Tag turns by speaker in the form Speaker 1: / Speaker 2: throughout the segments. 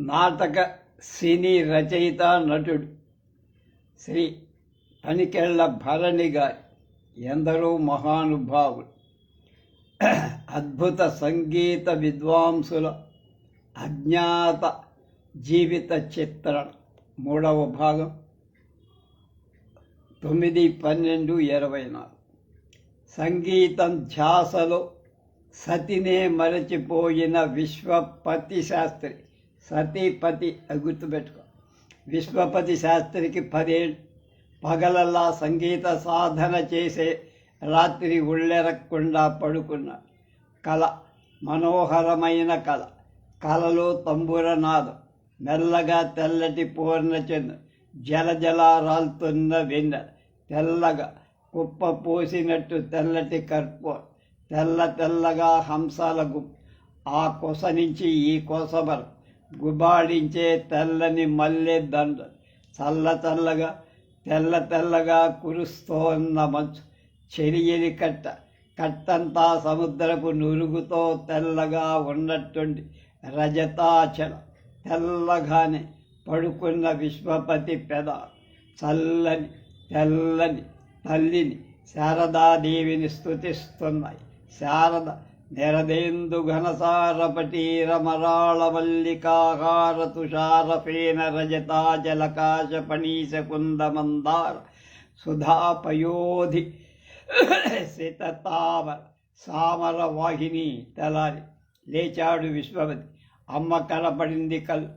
Speaker 1: నాటక సినీ రచయిత నటుడు శ్రీ పనికెళ్ళ భరణి గారి ఎందరో మహానుభావులు. అద్భుత సంగీత విద్వాంసుల అజ్ఞాత జీవిత చిత్రణ. మూడవ భాగం. తొమ్మిది పన్నెండు ఇరవై నాలుగు. సంగీతం ధ్యాసలో సతినే మరచిపోయిన విశ్వపతి శాస్త్రి సతీపతి అది గుర్తుపెట్టుకో విశ్వపతి శాస్త్రికి పదే పగలల్లా సంగీత సాధన చేసే రాత్రి ఉళ్ళెరక్కుండా పడుకున్న. కళ మనోహరమైన కళ కళలో తంబురనాదం మెల్లగా తెల్లటి పూర్ణచంద్ర జల జలారాలుతున్న వెన్న తెల్లగా కుప్ప పోసినట్టు తెల్లటి కర్పూర్ తెల్ల తెల్లగా హంసాల గు ఆ కొస నుంచి ఈ కొస వరకు. గుబాడించే తెల్లని మల్లె దండ చల్ల చల్లగా తెల్ల తెల్లగా కురుస్తోన్న మంచు. చెరియని కట్ట కట్టంతా సముద్రపు నురుగుతో తెల్లగా ఉన్నట్టుండి రజతాచల తెల్లగానే పడుకున్న విశ్వపతి పెద. చల్లని తెల్లని తల్లిని శారదాదేవిని స్థుతిస్తున్నాయి శారద నెరదేందు ఘనసారపటీర మరాళ మల్లికాహార తుషారఫేన రజతాచలకాశ పణీశ కుందమందార సుధాపయోధి శితతామర సామర వాహిని తలారి. లేచాడు విశ్వపతి అమ్మ కనపడింది కళ్ళు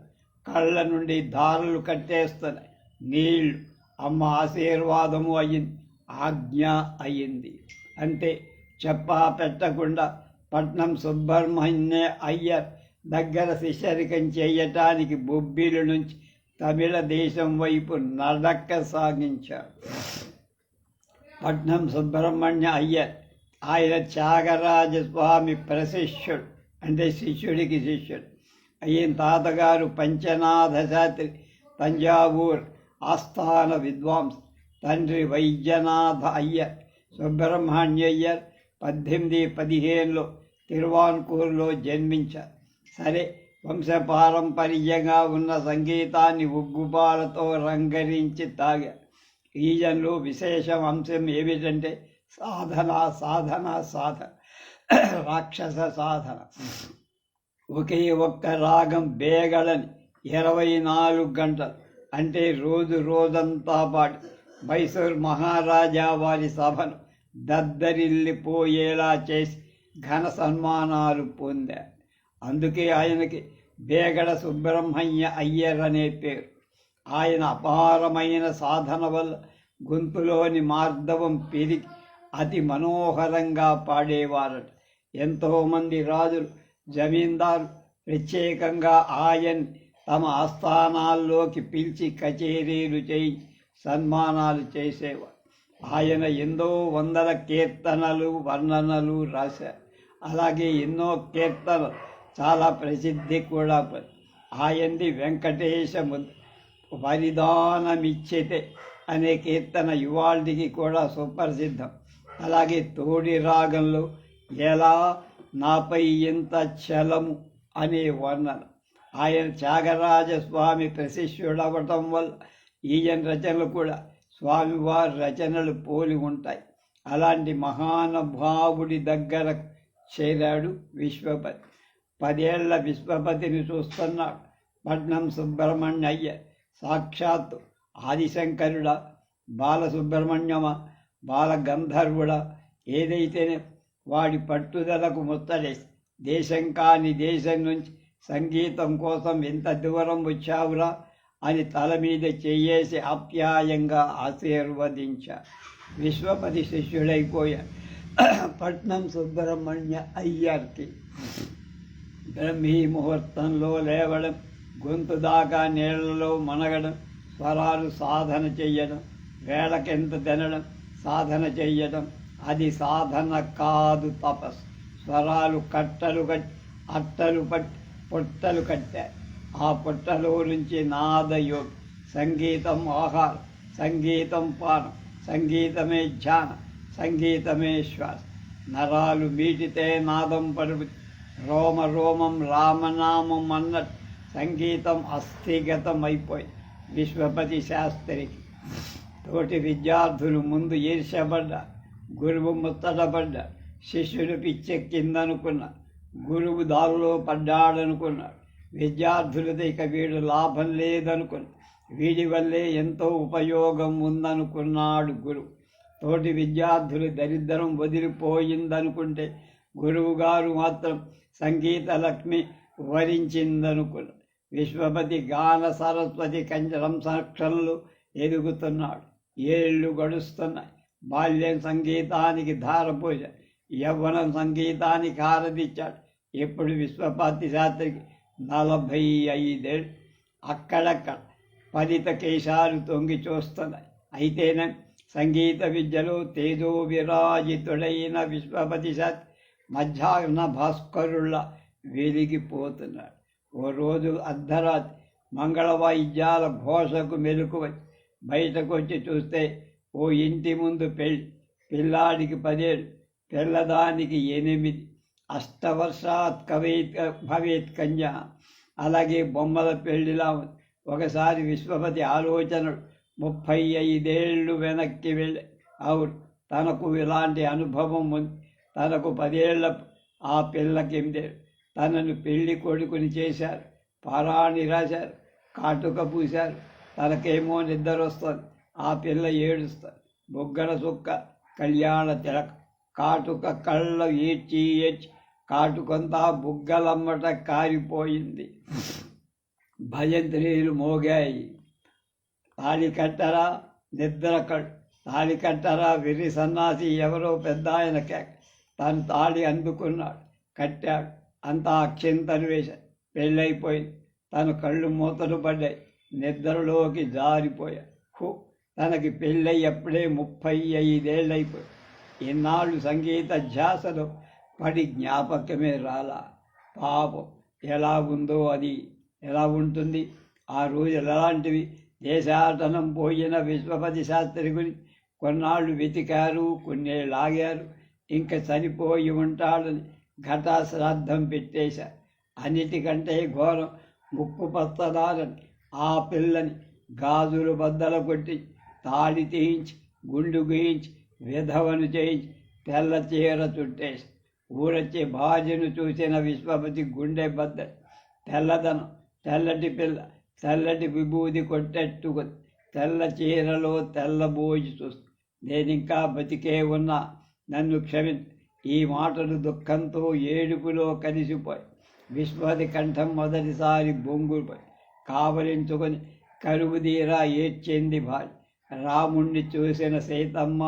Speaker 1: కళ్ళ నుండి దారులు కట్టేస్తున్నాయి నీళ్ళు అమ్మ ఆశీర్వాదము అయ్యింది. ఆజ్ఞ అయ్యింది. అంటే చెప్పా పెట్టకుండా పట్నం సుబ్రహ్మణ్య అయ్యర్ దగ్గర శిష్యరికం చేయటానికి బొబ్బిలి నుంచి తమిళ దేశం వైపు నడక సాగించాడు. పట్నం సుబ్రహ్మణ్య అయ్యర్ ఆయన త్యాగరాజ స్వామి ప్రశిష్యుడు అంటే శిష్యుడికి శిష్యుడు. అయిన తాతగారు పంచనాథ శాస్త్రి తంజావూర్ ఆస్థాన విద్వాంస్ తండ్రి వైద్యనాథ అయ్యర్ సుబ్రహ్మణ్య అయ్యర్ పద్దెనిమిది పదిహేనులో తిరువాన్కూరులో జన్మించారు సరే వంశపారంపర్యంగా ఉన్న సంగీతాన్ని ఉగ్గుపాలతో రంగరించి తాగారు ఈజన్లో విశేషం అంశం ఏమిటంటే సాధన సాధన సాధన రాక్షస సాధన. ఒకే ఒక్క రాగం బేగడని ఇరవై నాలుగు గంటలు. అంటే రోజు రోజంతా పాటు. మైసూర్ మహారాజా వారి సభను దద్దరిల్లిపోయేలా చేసి ఘన సన్మానాలు పొందారు అందుకే ఆయనకి బేగడ సుబ్రహ్మణ్య అయ్యర్ అనే పేరు. ఆయన అపారమైన సాధన వల్ల గొంతులోని మార్దవం పెరిగి అతి మనోహరంగా పాడేవారట. ఎంతోమంది రాజులు జమీందారు ప్రత్యేకంగా ఆయన తమ ఆస్థానాల్లోకి పిలిచి కచేరీలు చేయించి సన్మానాలు చేసేవారు. ఆయన ఎన్నో వందల కీర్తనలు వర్ణనలు రాశారు అలాగే ఎన్నో కీర్తనలు చాలా ప్రసిద్ధి కూడా. ఆయన్ని ఆయనది వెంకటేశము వరిదానమిచ్చితే అనే కీర్తన ఇవాళకి కూడా సుప్రసిద్ధం. అలాగే తోడి రాగంలో ఎలా నాపై ఇంత చలము అనే వర్ణన. ఆయన త్యాగరాజస్వామి ప్రశిష్యుడవటం వల్ల ఈయన రచనలు కూడా స్వామివారి రచనలు పోలి ఉంటాయి. అలాంటి మహానుభావుడి దగ్గర చేరాడు విశ్వపతి. పదేళ్ళ విశ్వపతిని చూస్తున్నాడు. పట్నం సుబ్రహ్మణ్య అయ్య సాక్షాత్తు ఆదిశంకరుడ బాలసుబ్రహ్మణ్యమ బాలగంధర్వుడ ఏదైతేనే వాడి పట్టుదలకు ముత్తడేసి దేశం కాని దేశం నుంచి సంగీతం కోసం ఎంత దూరం వచ్చావురా? అని తల మీద చెయ్యేసి ఆప్యాయంగా ఆశీర్వదించా. విశ్వపతి శిష్యుడైపోయా. పట్నం సుబ్రహ్మణ్య అయ్యర్కి బ్రహ్మీ ముహూర్తంలో లేవడం గొంతు దాకా నీళ్ళలో మనగడం స్వరాలు సాధన చెయ్యడం వేళకెంత తినడం సాధన చెయ్యడం అది సాధన కాదు తపస్సు. స్వరాలు కట్టలు కట్టి అట్టలు పట్టి పొట్టలు కట్టారు ఆ పుట్టలో నుంచి నాదయోగి సంగీతం ఆహారం సంగీతం పానం సంగీతమే ధ్యానం సంగీతమే శ్వాస. నరాలు మీటితే నాదం పడుపు. రోమ రోమం రామనామం అన్నట్టు సంగీతం అస్థిగతం అయిపోయి విశ్వపతి శాస్త్రికి. తోటి విద్యార్థులు ముందు ఈర్షపడ్డ గురువు ముత్తడబడ్డా శిష్యుడు పిచ్చెక్కిందనుకున్న గురువు దారిలో పడ్డాడనుకున్నాడు విద్యార్థులది ఇక వీడు లాభం లేదనుకుని వీడి వల్లే ఎంతో ఉపయోగం ఉందనుకున్నాడు గురువు తోటి విద్యార్థులు దరిద్రం వదిలిపోయిందనుకుంటే గురువుగారు మాత్రం సంగీత లక్ష్మి వరించిందనుకున్నాడు విశ్వపతి గాన సరస్వతి కంచరం సంక్షలు ఎదుగుతున్నాడు. ఏళ్ళు గడుస్తున్నాయి. బాల్యం సంగీతానికి ధారపోయ యవ్వనం సంగీతానికి హారదిచ్చాడు ఇప్పుడు విశ్వపతి శాస్త్రికి నలభై ఐదే అక్కడక్కడ ఫలిత కేశాలు తొంగి చూస్తున్నాయి అయితేనే సంగీత విద్యలో తేజో విరాజితుడైన విశ్వపతి సత్ మధ్యాహ్న భాస్కరుల వెలిగిపోతున్నాడు. ఓ రోజు అర్ధరాత్రి మంగళ వాయిద్యాల ఘోషకు మెలకువై బయటకు వచ్చి చూస్తే ఓ ఇంటి ముందు పెళ్ళి పిల్లాడికి పదేళ్ళు పిల్లదానికి ఎనిమిది అష్టవర్షాత్ కవేత్ భవేత్ కన్య. అలాగే బొమ్మల పెళ్ళిలా ఉంది ఒకసారి విశ్వపతి ఆలోచన ముప్పై ఐదేళ్ళు వెనక్కి వెళ్ళి అవును తనకు ఇలాంటి అనుభవం ఉంది తనకు పదేళ్ళ ఆ పిల్లకి తనను పెళ్ళి కొడుకుని చేశారు. పారాణి రాశారు కాటుక పూశారు. తనకేమో నిద్ర వస్తుంది ఆ పిల్ల ఏడుస్తుంది బొగ్గల చుక్క కళ్యాణ తిలక కాటుక కళ్ళ ఏడ్చి ఏడ్చి కాటుకంతా బుగ్గలమ్మట కారిపోయింది. భజంత్రీలు మోగాయి. తాళి కట్టరా నిద్ర కడు తాళి కట్టరా విరి సన్నాసి ఎవరో పెద్ద ఆయన తను తాళి అందుకున్నాడు కట్టాడు. అంతా అక్షింతలు వేశ పెళ్ళైపోయింది తను కళ్ళు మూతలు పడ్డాయి. నిద్రలోకి జారిపోయాడు తనకి పెళ్ళై అప్పుడే ముప్పై ఐదేళ్ళైపోయి. ఇన్నాళ్ళు సంగీత ధ్యాసలో పడి జ్ఞాపకమే రాలా. పాపం ఎలా ఉందో అది ఎలా ఉంటుంది? ఆ రోజు ఎలాంటివి? దేశాటనం పోయిన విశ్వపతి శాస్త్రి కొన్నాళ్ళు వెతికారు కొన్నేళ్ళు ఆగారు ఇంకా చనిపోయి ఉంటాడని ఘటా శ్రాద్ధం అన్నిటికంటే ఘోరం ముక్కు పచ్చదారని ఆ పిల్లని గాజులు బద్దల కొట్టి తాడి తీయించి గుండు గీయించి విధవను చేయించి తెల్ల చీర చుట్టేసి ఊరొచ్చే బాజును చూసిన విశ్వపతి గుండె బద్ద తెల్లదనం తెల్లటి పిల్ల తెల్లటి విభూది కొట్టెట్టుకుంది తెల్ల చీరలో తెల్లబోయి నేను నేనింకా బతికే ఉన్నా నన్ను క్షమి ఈ మాటలు దుఃఖంతో ఏడుపులో కలిసిపోయి విశ్వది కంఠం మొదటిసారి బొంగుపోయి కావలించుకొని కరువుదీరా ఏడ్చింది భార్య. రాముణ్ణి చూసిన సీతమ్మ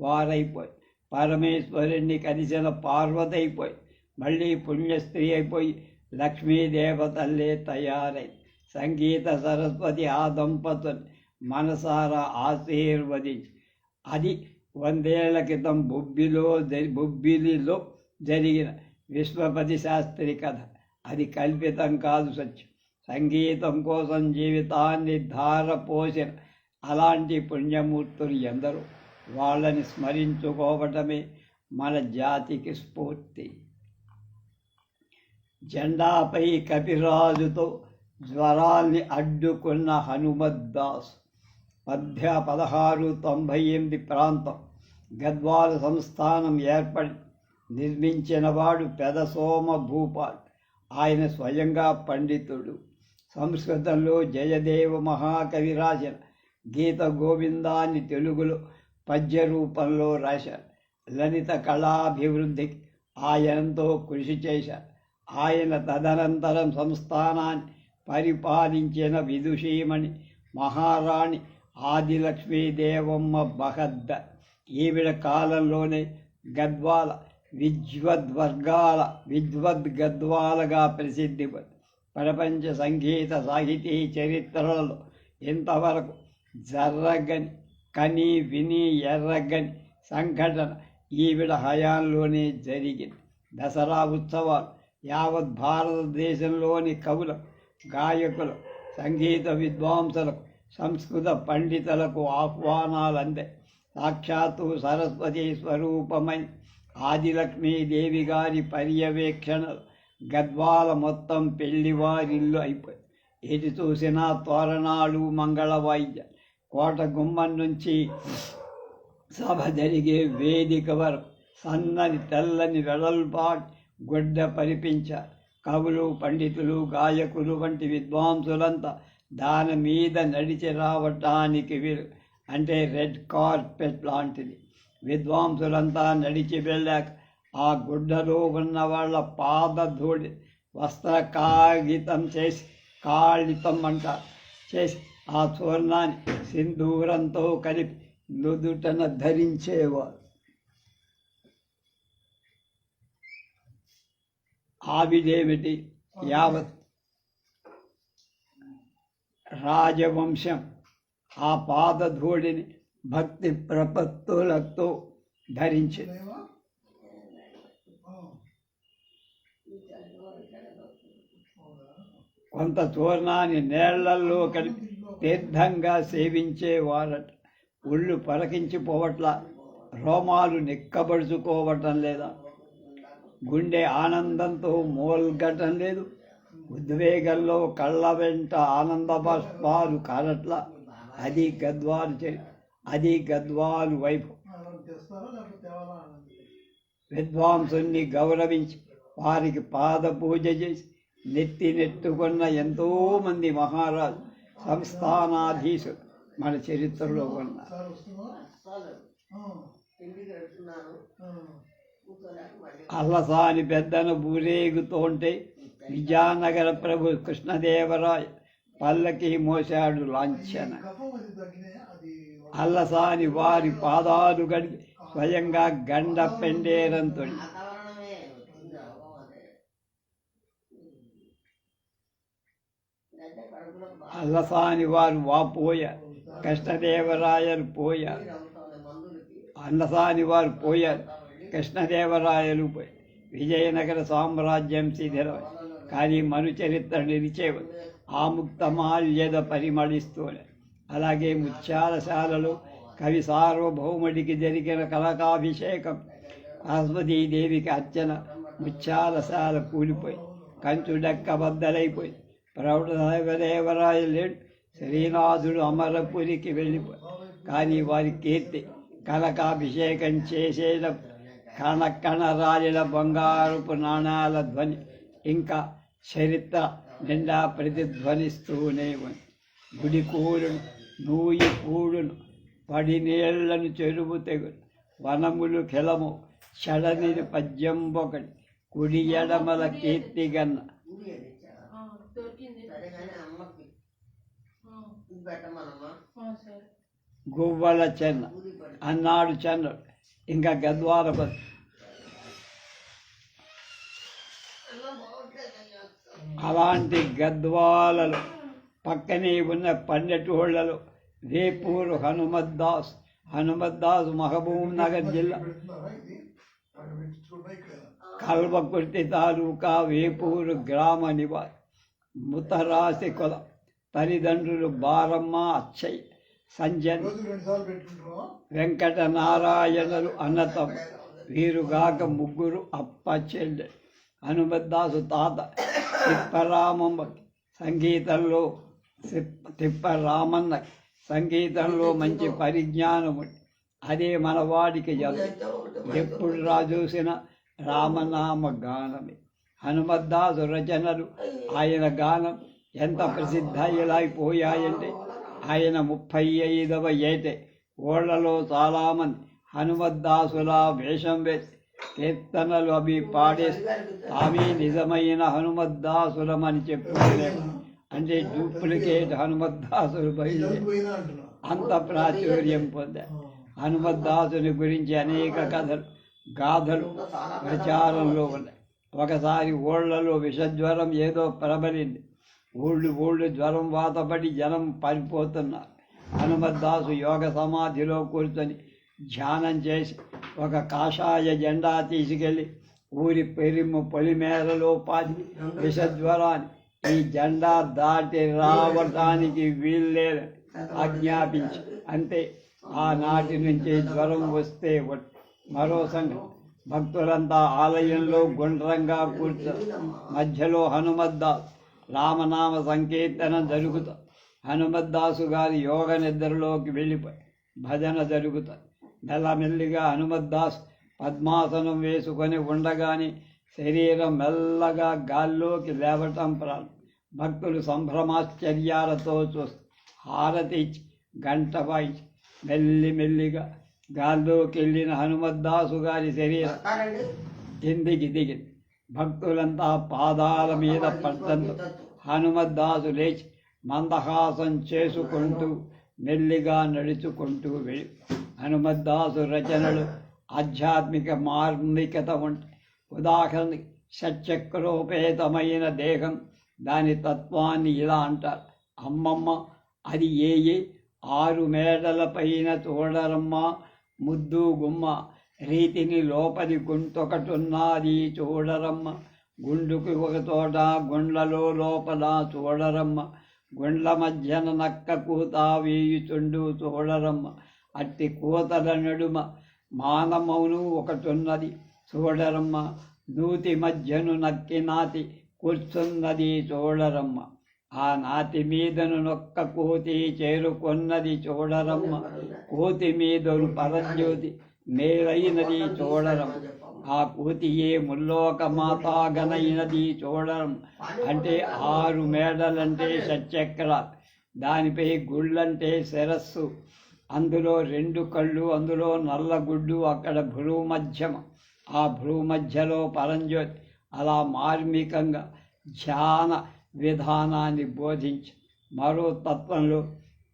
Speaker 1: వారైపోయి పరమేశ్వరుణ్ణి కలిసిన పార్వతి అయిపోయి మళ్ళీ పుణ్యస్త్రీ అయిపోయి లక్ష్మీదేవతల్లే తయారై సంగీత సరస్వతి ఆ దంపతులు మనసారా ఆశీర్వదించి అది వందేళ్ళ క్రితం బొబ్బిలో జరి బొబ్బిలిలో జరిగిన విశ్వపతి శాస్త్రి కథ. అది కల్పితం కాదు సత్యం. సంగీతం కోసం జీవితాన్ని ధారపోసిన అలాంటి పుణ్యమూర్తులు ఎందరో. వాళ్ళని స్మరించుకోవటమే మన జాతికి స్ఫూర్తి. జెండాపై కపిరాజుతో జ్వరాల్ని అడ్డుకున్న హనుమద్దాస్ మధ్య పదహారు తొంభై ఎనిమిది ప్రాంతం గద్వాల సంస్థానం ఏర్పడి నిర్మించినవాడు పెదసోమ భూపాల్. ఆయన స్వయంగా పండితుడు. సంస్కృతంలో జయదేవ మహాకవి రాసిన గీత గోవిందాన్ని తెలుగులో పద్య రూపంలో రాశారు లలిత కళాభివృద్ధికి ఆయనతో కృషి చేశారు ఆయన తదనంతరం సంస్థానాన్ని పరిపాలించిన విదుషీమణి మహారాణి ఆదిలక్ష్మీదేవమ్మ బహద్ద. ఈవిడ కాలంలోనే గద్వాల విద్వద్వర్గాల విద్వద్గద్వాలగా ప్రసిద్ధి ప్రపంచ సంగీత సాహితీ చరిత్రలలో ఇంతవరకు జరగని కని విని ఎర్రగని సంఘటన ఈవిడ హయాంలోనే జరిగింది. దసరా ఉత్సవాలు యావత్ భారతదేశంలోని కవులు గాయకులు సంగీత విద్వాంసులకు సంస్కృత పండితులకు ఆహ్వానాలు అందే సాక్షాత్తు సరస్వతి స్వరూపమైన ఆదిలక్ష్మీదేవి గారి పర్యవేక్షణ గద్వాల మొత్తం పెళ్ళివారిల్లు అయిపోయింది ఎటు చూసినా తోరణాలు మంగళ వాయిద్య కోట గుమ్మం నుంచి సభ జరిగే వేదిక వరకు సన్నని తెల్లని వెడల్పాట్ గుడ్డ పరిపించారు కవులు పండితులు గాయకులు వంటి విద్వాంసులంతా దాని మీద నడిచి రావటానికి వీరు అంటే రెడ్ కార్పెట్ లాంటిది. విద్వాంసులంతా నడిచి వెళ్ళాక ఆ గుడ్డలో ఉన్న వాళ్ళ పాద ధూళి వస్త్ర కాగితం చేసి కాళితం అంటారు చేసి ఆ చూర్ణాన్ని సింధూరంతో కలిపి నుదుటన ధరించేవారు ఆవిదేమిటి యావత్ రాజవంశం ఆ పాదధూళిని భక్తి ప్రపత్తులతో ధరించింది. కొంత చూర్ణాన్ని నీళ్ళల్లో కలిపి తీర్థంగా సేవించేవారట ఒళ్ళు పరకించిపోవట్ల రోమాలు నిక్కబడుచుకోవటం లేదా? గుండె ఆనందంతో మూల్గటం లేదు. ఉద్వేగంలో కళ్ళ వెంట ఆనంద బాష్పాలు కారట్ల. అది గద్వాలు చే అది గద్వాలు వైపు. విద్వాంసుని గౌరవించి వారికి పాద పూజ చేసి నెత్తి నెట్టుకున్న ఎంతోమంది మహారాజు సంస్థానాధీశు. మన చరిత్రలో ఉన్న అల్లసాని పెద్దను బూరేగుతోంటే విజయనగర ప్రభు కృష్ణదేవరాయ పల్లకి మోసాడు లాంఛన. అల్లసాని వారి పాదాలు గడిపి స్వయంగా గండ పెండేరంతో అల్లసాని వారు వాపోయ కృష్ణదేవరాయలు పోయారు అన్నసాని వారు పోయారు కృష్ణదేవరాయలు పోయి. విజయనగర సామ్రాజ్యం శిథిలం కానీ మను చరిత్ర ఆముక్తమాల్యద పరిమళిస్తూనే. అలాగే ముత్యాలశాలలో కవి సార్వభౌముడికి జరిగిన కలకాభిషేకం సరస్వతీదేవికి అర్చన ముత్యాలశాల కూలిపోయి కంచుడక్క బద్దలైపోయి ప్రౌఢదేవరాయ లేడు శ్రీనాథుడు అమరపురికి వెళ్ళి కానీ వారి కీర్తి కనకాభిషేకం చేసేటప్పుడు కణ కణ రాలిన బంగారుపు నాణాల ధ్వని ఇంకా చరిత్ర నిండా ప్రతిధ్వనిస్తూనే ఉంది. గుడి కూడును నూయి కూడును పడి నీళ్ళను చెరువు తెగులు వనములు కెలము పద్యం ఒకటి కుడి ఎడమల కీర్తిగన్న
Speaker 2: దొరికింది సరే
Speaker 1: గువ్వల చెన్న అన్నాడు చంద్రుడు. ఇంకా గద్వార అలాంటి గద్వాలలు పక్కనే ఉన్న పల్లెటూళ్ళలో వేపూరు హనుమద్దాస్ హనుమద్దాస్ మహబూబ్ నగర్ జిల్లా. కల్వకుర్తి తాలూకా వేపూరు గ్రామ నివాసి ముతరాసి కుల తల్లిదండ్రులు బారమ్మ అచ్చయ్య సంజయ్ వెంకట నారాయణలు అన్నతం వీరుగాక ముగ్గురు అప్ప చెల్లె హనుమద్దాసు తాత తిప్పరామమ్మ సంగీతంలో తిప్ప తిప్పరామన్న సంగీతంలో మంచి పరిజ్ఞానం అదే మన వాడికి జలం ఎప్పుడు రా చూసిన రామనామ గానమే. హనుమద్దాసు రచనలు ఆయన గానం ఎంత ప్రసిద్ధయ్యలాగిపోయాయంటే ఆయన ముప్పై ఐదవ ఏటే ఓళ్ళలో చాలామంది హనుమద్దాసులా వేషం వేసి కీర్తనలు అవి పాడేసి తామే నిజమైన హనుమద్దాసులమని చెప్పుకోలేము అంటే డూప్లికేట్ హనుమద్దాసులు బయలుదేరి అంత ప్రాచుర్యం పొందారు. హనుమద్దాసుని గురించి అనేక కథలు గాథలు ప్రచారంలో ఉన్నాయి. ఒకసారి ఓళ్ళలో విషజ్వరం ఏదో ప్రబలింది. ఊళ్ళు ఊళ్ళు జ్వరం వాతపడి జనం పడిపోతున్నారు. హనుమద్దాసు యోగ సమాధిలో కూర్చొని ధ్యానం చేసి ఒక కాషాయ జెండా తీసుకెళ్ళి ఊరి పెరిము పొలిమేరలో పాతి విషజ్వరాన్ని ఈ జెండా దాటి రావటానికి వీల్లేదు ఆజ్ఞాపించి అంతే ఆనాటి నుంచి జ్వరం వస్తే మరో సంఘం భక్తులంతా ఆలయంలో గుండ్రంగా కూర్చొని మధ్యలో హనుమద్దాస్ రామనామ సంకీర్తనం జరుగుతుంది హనుమద్దాసు గారి యోగ నిద్రలోకి వెళ్ళిపోయి భజన జరుగుతుంది మెల్లమెల్లిగా హనుమద్దాస్ పద్మాసనం వేసుకొని ఉండగానే శరీరం మెల్లగా గాల్లోకి లేవటం ప్రారంభం భక్తులు సంభ్రమాశ్చర్యాలతో చూస్తారు హారతి ఇచ్చి గంట వాయించి మెల్లి మెల్లిగా గాల్లోకి వెళ్ళిన హనుమద్దాసు గారి శరీరం కిందికి దిగింది. భక్తులంతా పాదాల మీద పడ్డంతో హనుమద్దాసు లేచి మందహాసం చేసుకుంటూ మెల్లిగా నడుచుకుంటూ వెళ్ళి హనుమద్దాసు రచనలు ఆధ్యాత్మిక మార్మికత ఉంటాయి ఉదాహరణకి షట్చక్రోపేతమైన దేహం దాని తత్వాన్ని ఇలా అంటారు. అమ్మమ్మ అది ఏ ఆరు మేడల పైన చూడరమ్మ ముద్దు గుమ్మ రీతిని లోపలి గుంటొకటున్నది చూడరమ్మ. గుండుకి ఒక తోట గుండ్లలో లోపల చూడరమ్మ. గుండ్ల మధ్యన నక్క కూత వేయుచుండు చూడరమ్మ. అట్టి కూతల నడుమ మానమౌను ఒకటున్నది చూడరమ్మ. నూతి మధ్యను నక్కి నాతి కూర్చున్నది చూడరమ్మ. ఆ నాతి మీదను నొక్క కోతి చేరుకొన్నది చూడరమ్మ. కోతి మీదను పరంజ్యోతి మేలైనది చూడడం ఆ కోతియే ముల్లోక మాతాగనైనది చూడరం అంటే ఆరు మేడలంటే షట్చక్రాలు దానిపై గుళ్ళంటే శిరస్సు. అందులో రెండు కళ్ళు అందులో నల్లగుడ్డు అక్కడ భ్రూమధ్యం. ఆ భ్రూమధ్యలో పరంజ్యోతి. అలా మార్మికంగా ధ్యాన విధానాన్ని బోధించి మరో తత్వంలో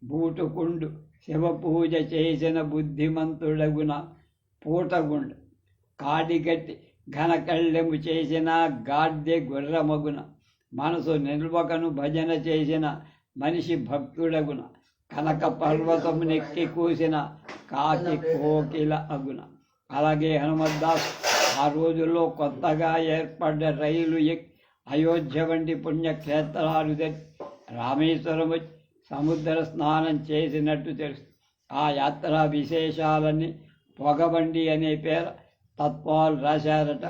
Speaker 1: బూటుకుండు శివ పూజ చేసిన బుద్ధిమంతుడగున పూటగుండు కాడిగట్టి ఘనకళ్ళెము చేసిన గాడ్దె గుర్రమగున. మనసు నిల్వకను భజన చేసిన మనిషి భక్తుడగున. కనక పర్వతము నెక్కి కూసిన కాకి కోకిల అగున. అలాగే హనుమద్దాస్ ఆ రోజుల్లో కొత్తగా ఏర్పడ్డ రైలు ఎక్కి అయోధ్య వంటి పుణ్యక్షేత్రాలు తెచ్చి రామేశ్వరం సముద్ర స్నానం చేసినట్టు తెలుసు. ఆ యాత్ర విశేషాలన్నీ పొగబండి అనే పేరు తత్వాలు రాశారట.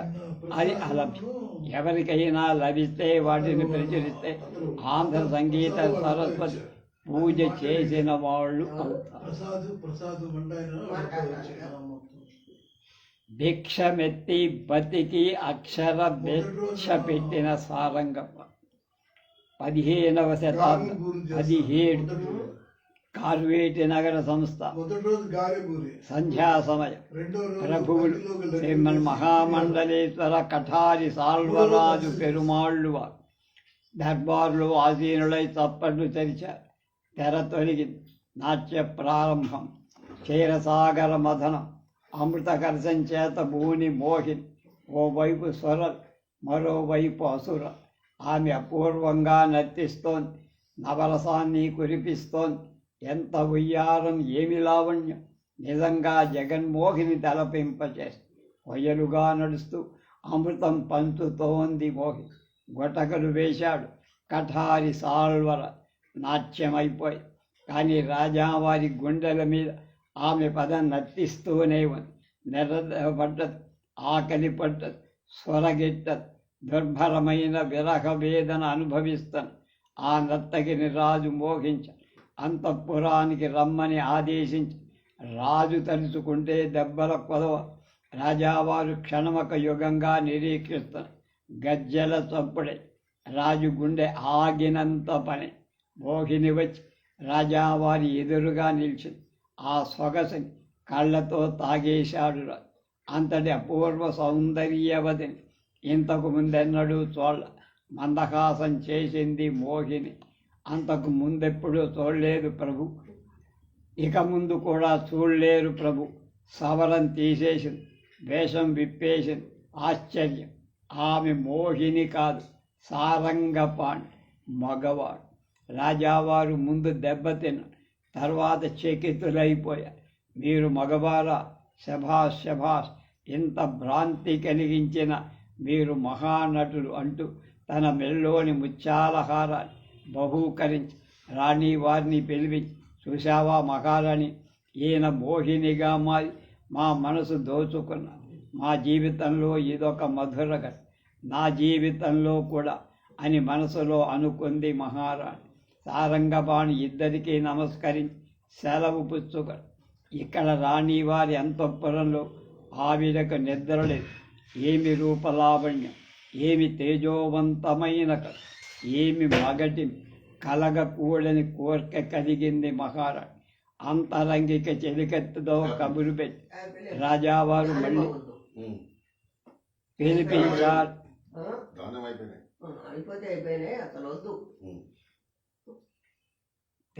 Speaker 1: అది అలభ్యం. ఎవరికైనా లభిస్తే వాటిని ప్రచురిస్తే ఆంధ్ర సంగీత సరస్వతి పూజ చేసిన వాళ్ళు భిక్షమెత్తి బతికి అక్షర భిక్ష పెట్టిన సారంగప్ప. పదిహేనవ శతాబ్దం. పదిహేడు. కార్వేటి నగర సంస్థ. సంధ్యా సమయం. ప్రభువులు శ్రీమన్ మహామండలేశ్వర కఠారి సాల్వరాజు పెరుమాళ్ళు వారు. దర్బార్లు ఆసీనులై చప్పట్లు తెరిచారు. తెర తొలగింది. నాట్య ప్రారంభం. క్షీరసాగర మథనం. అమృతకర్షం చేత భూని మోహిని. ఓవైపు స్వరల్ మరోవైపు అసుర. ఆమె అపూర్వంగా నర్తిస్తోంది. నవరసాన్ని కురిపిస్తోంది. ఎంత ఉయ్యారం ఏమి లావణ్యం? నిజంగా జగన్మోహిని తలపింపచేసి కొయ్యలుగా నడుస్తూ అమృతం పంచుతోంది మోహి. గొటకలు వేశాడు. కఠారి సాల్వర నాట్యమైపోయి కానీ రాజావారి గుండెల మీద ఆమె పదం నర్తిస్తూనే ఉంది. నిరపడ్డది ఆకలి పడ్డది స్వరగిట్టదు దుర్భరమైన విరహ వేదన అనుభవిస్తాను ఆ నర్తకిని రాజు మోహించ అంతఃపురానికి రమ్మని ఆదేశించి రాజు తలుచుకుంటే దెబ్బల కొదవ. రాజావారు క్షణమక యుగంగా నిరీక్షిస్తారు గజ్జల చప్పుడే. రాజు గుండె ఆగినంత పని. మోహిని వచ్చి రాజావారి ఎదురుగా నిలిచింది. ఆ సొగసిని కళ్ళతో తాగేశాడు రాజు. అంతటి అపూర్వ సౌందర్యవతిని ఇంతకు ముందెన్నడూ చోళ్ళ మందహాసం చేసింది మోహిని. అంతకు ముందెప్పుడూ చూడలేదు ప్రభు. ఇక ముందు కూడా చూడలేరు ప్రభు. సవరం తీసేసింది వేషం విప్పేసింది ఆశ్చర్యం. ఆమె మోహిని కాదు సారంగపాణి మగవాడు. రాజావారు ముందు దెబ్బతిన తర్వాత చకితులైపోయారు. మీరు మగవారా? శభాష్ శభాష్. ఇంత భ్రాంతి కలిగించిన మీరు మహానటులు అంటూ తన మెల్లోని ముత్యాలహారాన్ని బహూకరించి రాణి వారిని పిలిపించి చూశావా మహారాణి? ఈయన మోహినిగా మారి మా మనసు దోచుకున్న మా జీవితంలో ఇదొక మధుర ఘట్టం. నా జీవితంలో కూడా అని మనసులో అనుకుంది మహారాణి. సారంగపాణి ఇద్దరికీ నమస్కరించి సెలవు పుచ్చుక ఇక్కడ రాణివారి అంతఃపురంలో ఆవిడకు నిద్రలేదు ఏమి రూపలావణ్యం ఏమి తేజోవంతమైన క- ఏమి మగటి కలగకూడని కోరిక కలిగింది మహారాణి. అంతరంగిక చెలికెత్తుతో కబురు పెట్టి. రాజావారు మళ్ళీ. పిలిపించారు.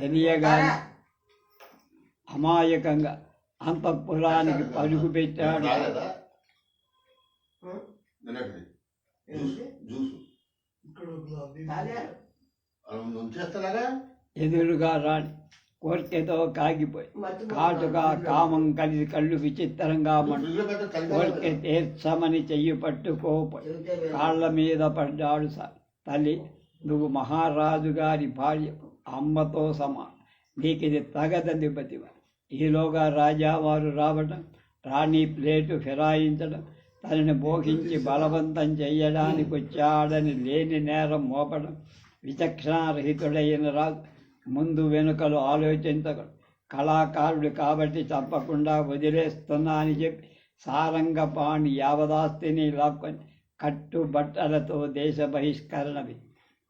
Speaker 1: తెలియగానే అమాయకంగా అంతఃపురానికి పరుగు పెట్టాడు.
Speaker 3: జ్యూస్. ఉంచేస్తారా
Speaker 1: ఎదురుగా రాణి. కోరికతో కాగిపోయి. కాటుగా కామం కలిసి కళ్ళు విచిత్రంగా కోరిక తీర్చమని చెయ్యి పట్టుకోపోయి. కాళ్ళ మీద పడ్డాడు సార్ తల్లి నువ్వు మహారాజు గారి భార్య అమ్మతో సమానం. నీకు ఇది తగదని బతివ ఈలోగా రాజావారు రావడం రాణి ప్లేటు ఫిరాయించడం తనని మోహించి బలవంతం చెయ్యడానికి వచ్చాడని లేని నేరం మోపడం విచక్షణారహితుడైన రాజు ముందు వెనుకలు ఆలోచించగలడు కళాకారుడు కాబట్టి తప్పకుండా వదిలేస్తున్నా అని చెప్పి సారంగపాణి యావదాస్తిని లాక్కొని కట్టుబట్టలతో దేశ బహిష్కరణవి.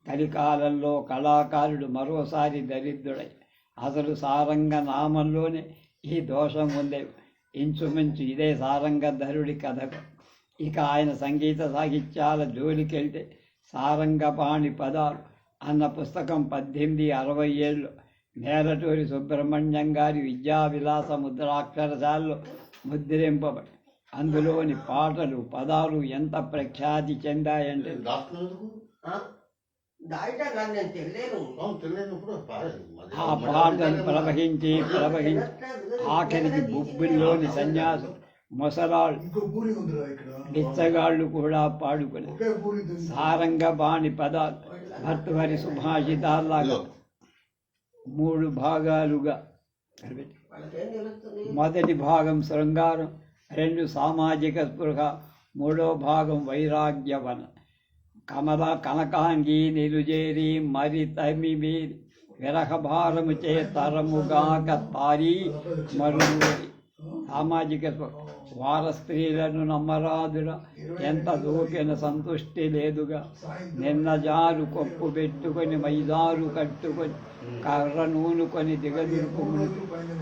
Speaker 1: కలికాలంలో కళాకారుడు మరోసారి దరిద్రుడై అసలు సారంగ నామంలోనే ఈ దోషం ఉంది ఇంచుమించు ఇదే సారంగధరుడి కథకు. ఇక ఆయన సంగీత సాహిత్యాల జోలికెళ్తే సారంగపాణి పదాలు అన్న పుస్తకం పద్దెనిమిది అరవై ఏళ్ళు నేలటూరి సుబ్రహ్మణ్యం గారి విద్యా విలాస ముద్రాక్షరశాలలో ముద్రింపబడి అందులోని పాటలు పదాలు ఎంత ప్రఖ్యాతి చెందాయంటే
Speaker 2: ఆ?
Speaker 1: పాటలు. ప్రవహించి ప్రవహించి ఆఖరికి బొబ్బిల్లోని సన్యాసం
Speaker 4: పూరి ఇక్కడ.
Speaker 1: బిచ్చగాళ్ళు కూడా పాడుకుని.
Speaker 4: పూరి తింది.
Speaker 1: సారంగబాణి పదాలు భర్తవరి సుభాషితాల్లాగా. మూడు భాగాలుగా. మొదటి భాగం శృంగారం రెండు సామాజిక స్పృహ మూడో భాగం వైరాగ్యవన. కమల కనకాంగి నిరుజేరి మరి తమిమీరి విరహ భారము చే తరముగాక తారి మరువరి సామాజిక స్పృహ. వార స్త్రీలను నమ్మరాదురా ఎంత దూకిన సంతుష్టి లేదుగా. నిన్న జారు కొప్పు పెట్టుకొని మైదారు కట్టుకొని కర్ర నూనుకొని దిగదురుకుమును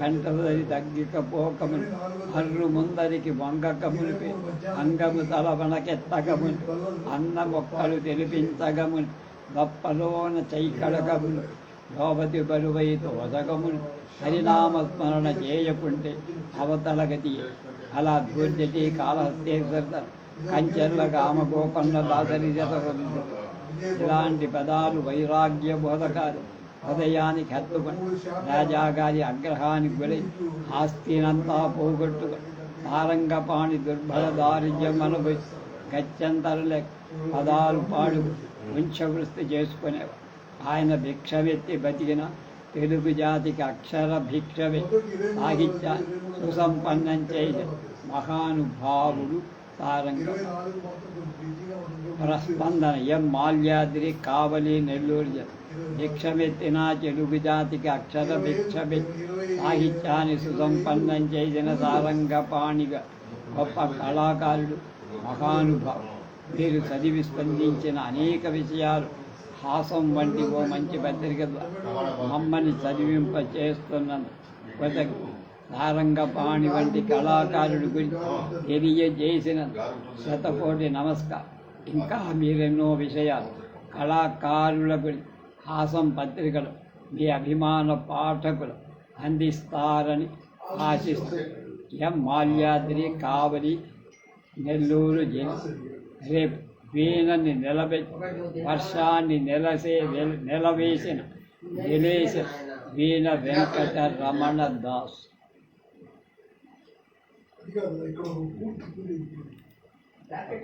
Speaker 1: కంటదరి తగ్గిక పోకమును అర్రు ముందరికి వంగకమునిపి అంగము తల వనకెత్తగమును అన్న మొక్కలు తెలిపించగమును. గొప్పలోన చైకడగమును లోపతి బలువై తోదగమును. హరినామస్మరణ చేయకుంటే అవతల గతి అలా ధూర్జటి కాళహస్తేశ్వర కంచెర్ల కామగోపన్న దాసరి ఇలాంటి పదాలు వైరాగ్య బోధకాలు. హృదయానికి హత్తుకొని రాజాగారి అగ్రహానికి గురై ఆస్తినంతా పోగొట్టుకొని సారంగపాణి దుర్భర దారిద్యం అనుభవి గత్యంతరలే పదాలు పాడు వంశవృష్టి చేసుకునేవారు. ఆయన భిక్షమెత్తి బతికిన తెలుగు జాతికి అక్షర భిక్షవె సాహిత్య సుసంపన్నం చేయ మహానుభావుడు సారంగ ప్రస్పందన ఎం మాల్యాద్రి కావలి నెల్లూరు భిక్షమెత్తిన తెలుగు జాతికి అక్షర భిక్షమెత్తి సాహిత్యాన్ని సుసంపన్నం చేసిన సారంగపాణిగా గొప్ప కళాకారుడు మహానుభావుడు మీరు చదివి స్పందించిన అనేక విషయాలు హాసం వంటి ఓ మంచి పత్రిక అమ్మని మమ్మల్ని చదివింప చేస్తున్న కృతజ్ఞ వంటి కళాకారుడి గురించి తెలియజేసిన శతకోటి నమస్కారం. ఇంకా మీరెన్నో విషయాలు కళాకారుల గురించి హాసం పత్రికలు మీ అభిమాన పాఠకులు అందిస్తారని ఆశిస్తూ ఎం మాల్యాద్రి కావలి నెల్లూరు జిల్లా. రేపు వీణని నిలబెట్టి వర్షాన్ని నెలసే వెల- నిలవేసిన నిలేసిన వీణ వెంకట రమణ దాస్
Speaker 4: అది